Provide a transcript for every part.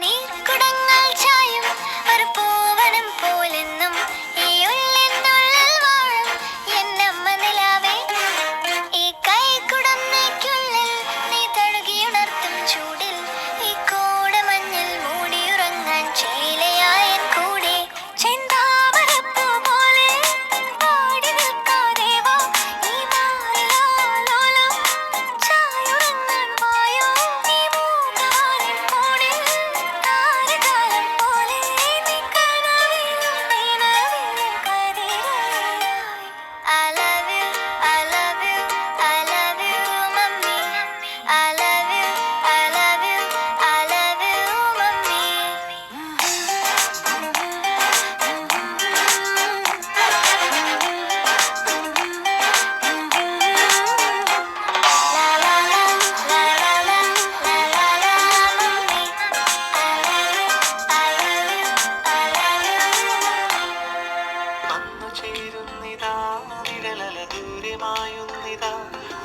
need.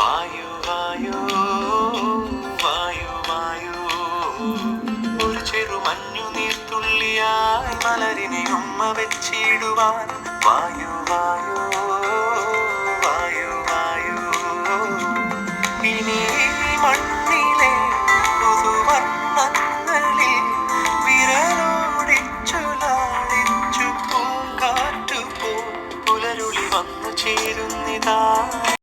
വായു വായു വായു വായു. ഒരു ചെറു മഞ്ഞു നീർത്തുള്ളിയാൽ മലരിനെ ഉമ്മ വെച്ചിടുവാൻ. വായു വായു